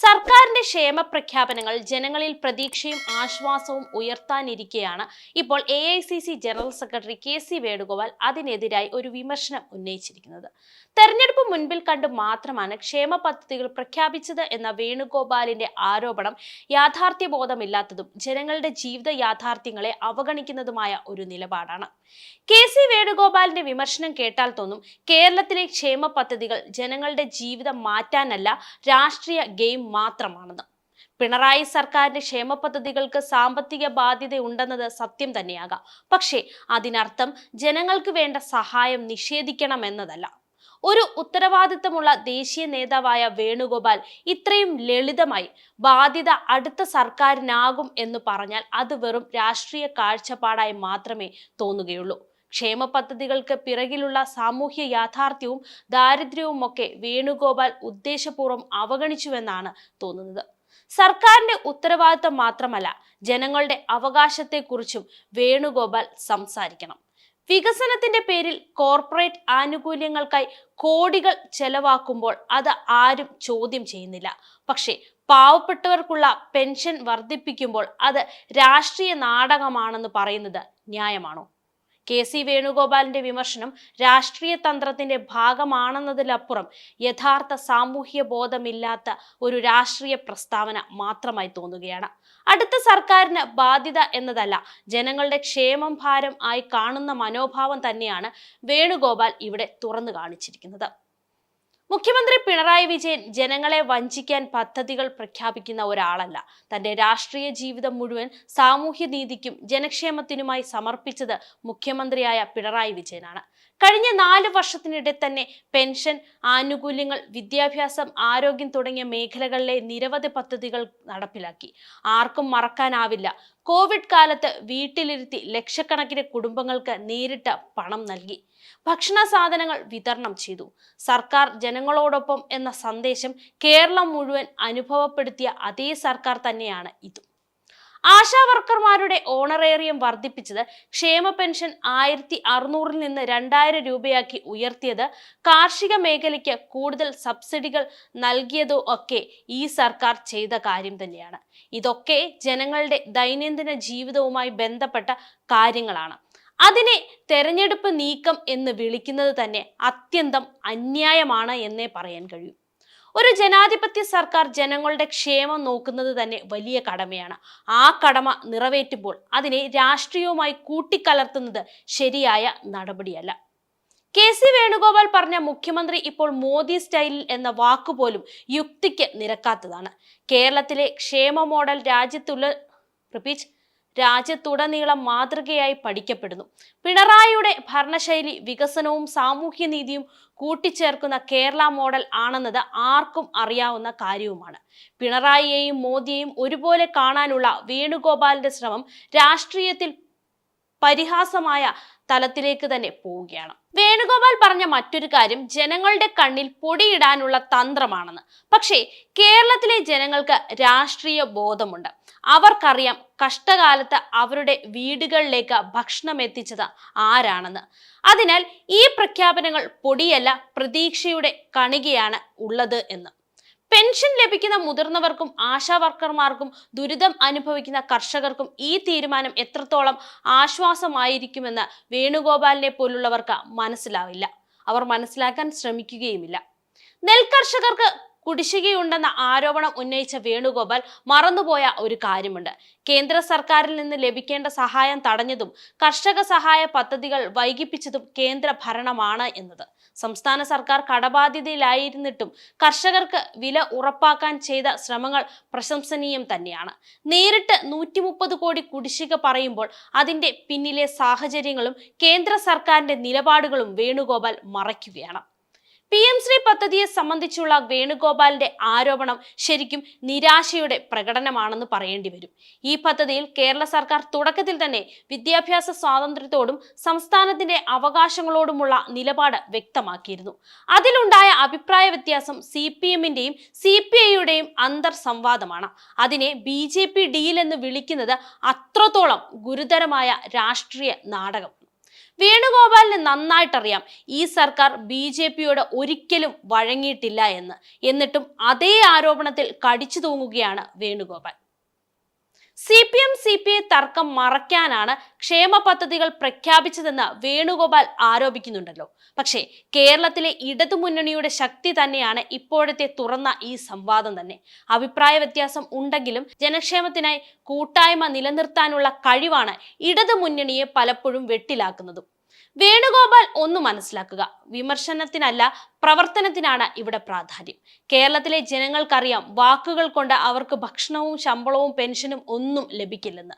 സർക്കാരിന്റെ ക്ഷേമ പ്രഖ്യാപനങ്ങൾ ജനങ്ങളിൽ പ്രതീക്ഷയും ആശ്വാസവും ഉയർത്താനിരിക്കെയാണ്. ഇപ്പോൾ A I C C general secretary K C Venugopal അതിനെതിരായി ഒരു വിമർശനം ഉന്നയിച്ചിരിക്കുന്നത്. തെരഞ്ഞെടുപ്പ് മുൻപിൽ കണ്ട് മാത്രമാണ് ക്ഷേമ പദ്ധതികൾ പ്രഖ്യാപിച്ചത് എന്ന വേണുഗോപാലിന്റെ ആരോപണം യാഥാർത്ഥ്യബോധമില്ലാത്തതും ജനങ്ങളുടെ ജീവിത യാഥാർത്ഥ്യങ്ങളെ അവഗണിക്കുന്നതുമായ ഒരു നിലപാടാണ്. കെ സി വേണുഗോപാലിന്റെ വിമർശനം കേട്ടാൽ തോന്നും കേരളത്തിലെ ക്ഷേമ പദ്ധതികൾ ജനങ്ങളുടെ ജീവിതം മാറ്റാനല്ല രാഷ്ട്രീയ ഗെയിം മാത്രമാണെന്ന്. പിണറായി സർക്കാരിന്റെ ക്ഷേമ പദ്ധതികൾക്ക് സാമ്പത്തിക ബാധ്യത ഉണ്ടെന്നത് സത്യം തന്നെയാകാം. പക്ഷേ അതിനർത്ഥം ജനങ്ങൾക്ക് വേണ്ട സഹായം നിഷേധിക്കണം എന്നതല്ല ഒരു ഉത്തരവാദിത്തമുള്ള ദേശീയ നേതാവായ വേണുഗോപാൽ ഇത്രയും ലളിതമായി ബാധ്യത അടുത്ത സർക്കാരിനാകും എന്ന് പറഞ്ഞാൽ അത് വെറും രാഷ്ട്രീയ കാഴ്ചപ്പാടായി മാത്രമേ തോന്നുകയുള്ളൂ. ക്ഷേമ പദ്ധതികൾക്ക് പിറകിലുള്ള സാമൂഹ്യ യാഥാർത്ഥ്യവും ദാരിദ്ര്യവും ഒക്കെ വേണുഗോപാൽ ഉദ്ദേശപൂർവം അവഗണിച്ചുവെന്നാണ് തോന്നുന്നത്. സർക്കാരിന്റെ ഉത്തരവാദിത്തം മാത്രമല്ല ജനങ്ങളുടെ അവകാശത്തെക്കുറിച്ചും വേണുഗോപാൽ സംസാരിക്കണം. വികസനത്തിന്റെ പേരിൽ കോർപ്പറേറ്റ് ആനുകൂല്യങ്ങൾക്കായി കോടികൾ ചെലവാക്കുമ്പോൾ അത് ആരും ചോദ്യം ചെയ്യുന്നില്ല. പക്ഷേ പാവപ്പെട്ടവർക്കുള്ള പെൻഷൻ വർദ്ധിപ്പിക്കുമ്പോൾ അത് രാഷ്ട്രീയ നാടകമാണെന്ന് പറയുന്നത് ന്യായമാണോ? കെ സി വേണുഗോപാലിന്റെ വിമർശനം രാഷ്ട്രീയ തന്ത്രത്തിന്റെ ഭാഗമാണെന്നതിലപ്പുറം യഥാർത്ഥ സാമൂഹ്യ ബോധമില്ലാത്ത ഒരു രാഷ്ട്രീയ പ്രസ്താവന മാത്രമായി തോന്നുകയാണ്. അടുത്ത സർക്കാരിന് ബാധ്യത എന്നതല്ല ജനങ്ങളുടെ ക്ഷേമം ഭാരം ആയി കാണുന്ന മനോഭാവം തന്നെയാണ് വേണുഗോപാൽ ഇവിടെ തുറന്നു കാണിച്ചിരിക്കുന്നത്. മുഖ്യമന്ത്രി പിണറായി വിജയൻ ജനങ്ങളെ വഞ്ചിക്കാൻ പദ്ധതികൾ പ്രഖ്യാപിക്കുന്ന ഒരാളല്ല. തന്റെ രാഷ്ട്രീയ ജീവിതം മുഴുവൻ സാമൂഹ്യ നീതിക്കും ജനക്ഷേമത്തിനുമായി സമർപ്പിച്ചത് മുഖ്യമന്ത്രിയായ പിണറായി വിജയനാണ്. കഴിഞ്ഞ നാല് വർഷത്തിനിടെ തന്നെ പെൻഷൻ ആനുകൂല്യങ്ങൾ വിദ്യാഭ്യാസം ആരോഗ്യം തുടങ്ങിയ മേഖലകളിലെ നിരവധി പദ്ധതികൾ നടപ്പിലാക്കി. ആർക്കും മറക്കാനാവില്ല. കോവിഡ് കാലത്ത് വീട്ടിലിരുത്തി ലക്ഷക്കണക്കിന് കുടുംബങ്ങൾക്ക് നേരിട്ട് പണം നൽകി. ഭക്ഷണ സാധനങ്ങൾ വിതരണം ചെയ്തു. സർക്കാർ ജനങ്ങളോടൊപ്പം എന്ന സന്ദേശം കേരളം മുഴുവൻ അനുഭവപ്പെടുത്തിയ അതേ സർക്കാർ തന്നെയാണ് ഇത്. ആശാ വർക്കർമാരുടെ ഓണറേറിയം വർദ്ധിപ്പിച്ചത് ക്ഷേമ പെൻഷൻ ആയിരത്തി അറുന്നൂറിൽ നിന്ന് രണ്ടായിരം രൂപയാക്കി ഉയർത്തിയത് കാർഷിക മേഖലയ്ക്ക് കൂടുതൽ സബ്സിഡികൾ നൽകിയതോ ഒക്കെ ഈ സർക്കാർ ചെയ്ത കാര്യം തന്നെയാണ്. ഇതൊക്കെ ജനങ്ങളുടെ ദൈനംദിന ജീവിതവുമായി ബന്ധപ്പെട്ട കാര്യങ്ങളാണ്. അതിനെ തെരഞ്ഞെടുപ്പ് നീക്കം എന്ന് വിളിക്കുന്നത് തന്നെ അത്യന്തം അന്യായമാണ് എന്നേ പറയാൻ കഴിയൂ. ഒരു ജനാധിപത്യ സർക്കാർ ജനങ്ങളുടെ ക്ഷേമം നോക്കുന്നത് തന്നെ വലിയ കടമയാണ്. ആ കടമ നിറവേറ്റുമ്പോൾ അതിനെ രാഷ്ട്രീയവുമായി കൂട്ടിക്കലർത്തുന്നത് ശരിയായ നടപടിയല്ല. കെ സി വേണുഗോപാൽ പറഞ്ഞ മുഖ്യമന്ത്രി ഇപ്പോൾ മോദി സ്റ്റൈലിൽ എന്ന വാക്കുപോലും യുക്തിക്ക് നിരക്കാത്തതാണ്. കേരളത്തിലെ ക്ഷേമ മോഡൽ രാജ്യത്തുള്ള റിപ്പീറ്റ് രാജ്യത്തുടനീളം മാതൃകയായി പഠിക്കപ്പെടുന്നു. പിണറായിയുടെ ഭരണശൈലി വികസനവും സാമൂഹ്യനീതിയും കൂട്ടിച്ചേർക്കുന്ന കേരള മോഡൽ ആണെന്നത് ആർക്കും അറിയാവുന്ന കാര്യവുമാണ്. പിണറായിയെയും മോദിയെയും ഒരുപോലെ കാണാനുള്ള വേണുഗോപാലിന്റെ ശ്രമം രാഷ്ട്രീയത്തിൽ പരിഹാസമായ തലത്തിലേക്ക് തന്നെ പോവുകയാണ്. വേണുഗോപാൽ പറഞ്ഞ മറ്റൊരു കാര്യം ജനങ്ങളുടെ കണ്ണിൽ പൊടിയിടാനുള്ള തന്ത്രമാണെന്ന്. പക്ഷേ കേരളത്തിലെ ജനങ്ങൾക്ക് രാഷ്ട്രീയ ബോധമുണ്ട്. അവർക്കറിയാം കഷ്ടകാലത്ത് അവരുടെ വീടുകളിലേക്ക് ഭക്ഷണം എത്തിച്ചത് ആരാണെന്ന്. അതിനാൽ ഈ പ്രഖ്യാപനങ്ങൾ പൊടിയല്ല പ്രതീക്ഷയുടെ കണികയാണ് ഉള്ളത് എന്ന്. പെൻഷൻ ലഭിക്കുന്ന മുതിർന്നവർക്കും ആശാ വർക്കർമാർക്കും ദുരിതം അനുഭവിക്കുന്ന കർഷകർക്കും ഈ തീരുമാനം എത്രത്തോളം ആശ്വാസമായിരിക്കുമെന്ന് വേണുഗോപാലിനെ പോലുള്ളവർക്ക് മനസ്സിലാവില്ല. അവർ മനസ്സിലാക്കാൻ ശ്രമിക്കുകയുമില്ല. നെൽകർഷകർക്ക് കുടിശ്ശികയുണ്ടെന്ന ആരോപണം ഉന്നയിച്ച വേണുഗോപാൽ മറന്നുപോയ ഒരു കാര്യമുണ്ട്. കേന്ദ്ര സർക്കാരിൽ നിന്ന് ലഭിക്കേണ്ട സഹായം തടഞ്ഞതും കർഷക സഹായ പദ്ധതികൾ വൈകിപ്പിച്ചതും കേന്ദ്ര ഭരണമാണ് എന്നത്. സംസ്ഥാന സർക്കാർ കടബാധ്യതയിലായിരുന്നിട്ടും കർഷകർക്ക് വില ഉറപ്പാക്കാൻ ചെയ്ത ശ്രമങ്ങൾ പ്രശംസനീയം തന്നെയാണ്. നേരിട്ട് നൂറ്റി മുപ്പത് കോടി കുടിശ്ശിക പറയുമ്പോൾ അതിന്റെ പിന്നിലെ സാഹചര്യങ്ങളും കേന്ദ്ര സർക്കാരിന്റെ നിലപാടുകളും വേണുഗോപാൽ മറയ്ക്കുകയാണ്. പി എം ശ്രീ പദ്ധതിയെ സംബന്ധിച്ചുള്ള വേണുഗോപാലിന്റെ ആരോപണം ശരിക്കും നിരാശയുടെ പ്രകടനമാണെന്ന് പറയേണ്ടി വരും. ഈ പദ്ധതിയിൽ കേരള സർക്കാർ തുടക്കത്തിൽ തന്നെ വിദ്യാഭ്യാസ സ്വാതന്ത്ര്യത്തോടും സംസ്ഥാനത്തിന്റെ അവകാശങ്ങളോടുമുള്ള നിലപാട് വ്യക്തമാക്കിയിരുന്നു. അതിലുണ്ടായ അഭിപ്രായ വ്യത്യാസം സി പി എമ്മിന്റെയും സി പി ഐയുടെയും അന്തർ സംവാദമാണ് അതിനെ ബി ജെ പി ഡീൽ എന്ന് വിളിക്കുന്നത് അത്രത്തോളം ഗുരുതരമായ രാഷ്ട്രീയ നാടകം. വേണുഗോപാലിന് നന്നായിട്ടറിയാം. ഈ സർക്കാർ ബി ജെ പിയോട് ഒരിക്കലും വഴങ്ങിയിട്ടില്ല എന്ന്. എന്നിട്ടും അതേ ആരോപണത്തിൽ കടിച്ചു തൂങ്ങുകയാണ് Venugopal. C P M C P I തർക്കം മറയ്ക്കാനാണ് ക്ഷേമ പദ്ധതികൾ പ്രഖ്യാപിച്ചതെന്ന് വേണുഗോപാൽ ആരോപിക്കുന്നുണ്ടല്ലോ. പക്ഷേ കേരളത്തിലെ ഇടതുമുന്നണിയുടെ ശക്തി തന്നെയാണ് ഇപ്പോഴത്തെ തുറന്ന ഈ സംവാദം തന്നെ. അഭിപ്രായ വ്യത്യാസം ഉണ്ടെങ്കിലും ജനക്ഷേമത്തിനായി കൂട്ടായ്മ നിലനിർത്താനുള്ള കഴിവാണ് ഇടതുമുന്നണിയെ പലപ്പോഴും വെട്ടിലാക്കുന്നതും. വേണുഗോപാൽ ഒന്ന് മനസ്സിലാക്കുക. വിമർശനത്തിനല്ല പ്രവർത്തനത്തിനാണ് ഇവിടെ പ്രാധാന്യം. കേരളത്തിലെ ജനങ്ങൾക്കറിയാം വാക്കുകൾ കൊണ്ട് അവർക്ക് ഭക്ഷണവും ശമ്പളവും പെൻഷനും ഒന്നും ലഭിക്കില്ലെന്ന്.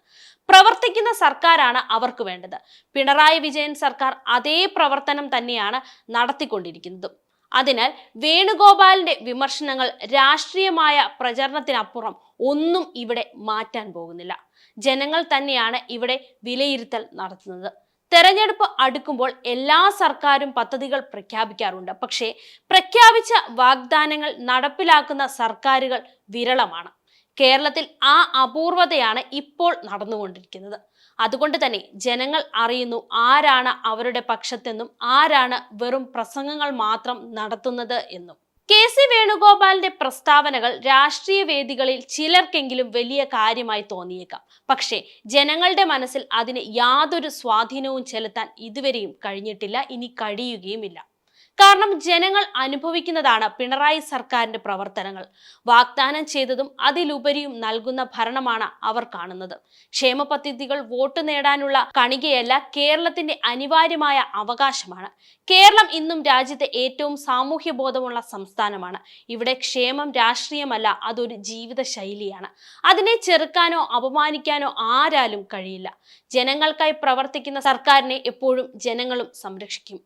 പ്രവർത്തിക്കുന്ന സർക്കാരാണ് അവർക്ക് വേണ്ടത്. പിണറായി വിജയൻ സർക്കാർ അതേ പ്രവർത്തനം തന്നെയാണ് നടത്തിക്കൊണ്ടിരിക്കുന്നതും. അതിനാൽ വേണുഗോപാലിന്റെ വിമർശനങ്ങൾ രാഷ്ട്രീയമായ പ്രചരണത്തിനപ്പുറം ഒന്നും ഇവിടെ മാറ്റാൻ പോകുന്നില്ല. ജനങ്ങൾ തന്നെയാണ് ഇവിടെ വിലയിരുത്തൽ നടത്തുന്നത്. തെരഞ്ഞെടുപ്പ് അടുക്കുമ്പോൾ എല്ലാ സർക്കാരും പദ്ധതികൾ പ്രഖ്യാപിക്കാറുണ്ട്. പക്ഷേ പ്രഖ്യാപിച്ച വാഗ്ദാനങ്ങൾ നടപ്പിലാക്കുന്ന സർക്കാരുകൾ വിരളമാണ്. കേരളത്തിൽ ആ അപൂർവതയാണ് ഇപ്പോൾ നടന്നുകൊണ്ടിരിക്കുന്നത്. അതുകൊണ്ട് തന്നെ ജനങ്ങൾ അറിയുന്നു ആരാണ് അവരുടെ പക്ഷത്തെന്നും ആരാണ് വെറും പ്രസംഗങ്ങൾ മാത്രം നടത്തുന്നത് എന്നും. കെ സി വേണുഗോപാലിന്റെ പ്രസ്താവനകൾ രാഷ്ട്രീയ വേദികളിൽ ചിലർക്കെങ്കിലും വലിയ കാര്യമായി തോന്നിയേക്കാം. പക്ഷേ ജനങ്ങളുടെ മനസ്സിൽ അതിന് യാതൊരു സ്വാധീനവും ചെലുത്താൻ ഇതുവരെയും കഴിഞ്ഞിട്ടില്ല ഇനി കഴിയുകയുമില്ല. കാരണം ജനങ്ങൾ അനുഭവിക്കുന്നതാണ് പിണറായി സർക്കാരിന്റെ പ്രവർത്തനങ്ങൾ. വാഗ്ദാനം ചെയ്തതും അതിലുപരിയും നൽകുന്ന ഭരണമാണ് അവർ കാണുന്നത്. ക്ഷേമ പദ്ധതികൾ വോട്ട് നേടാനുള്ള കണികയല്ല കേരളത്തിന്റെ അനിവാര്യമായ അവകാശമാണ്. കേരളം ഇന്നും രാജ്യത്തെ ഏറ്റവും സാമൂഹ്യ ബോധമുള്ള സംസ്ഥാനമാണ്. ഇവിടെ ക്ഷേമം രാഷ്ട്രീയമല്ല അതൊരു ജീവിത ശൈലിയാണ് അതിനെ ചെറുക്കാനോ അപമാനിക്കാനോ ആരാലും കഴിയില്ല. ജനങ്ങൾക്കായി പ്രവർത്തിക്കുന്ന സർക്കാരിനെ എപ്പോഴും ജനങ്ങളും സംരക്ഷിക്കും.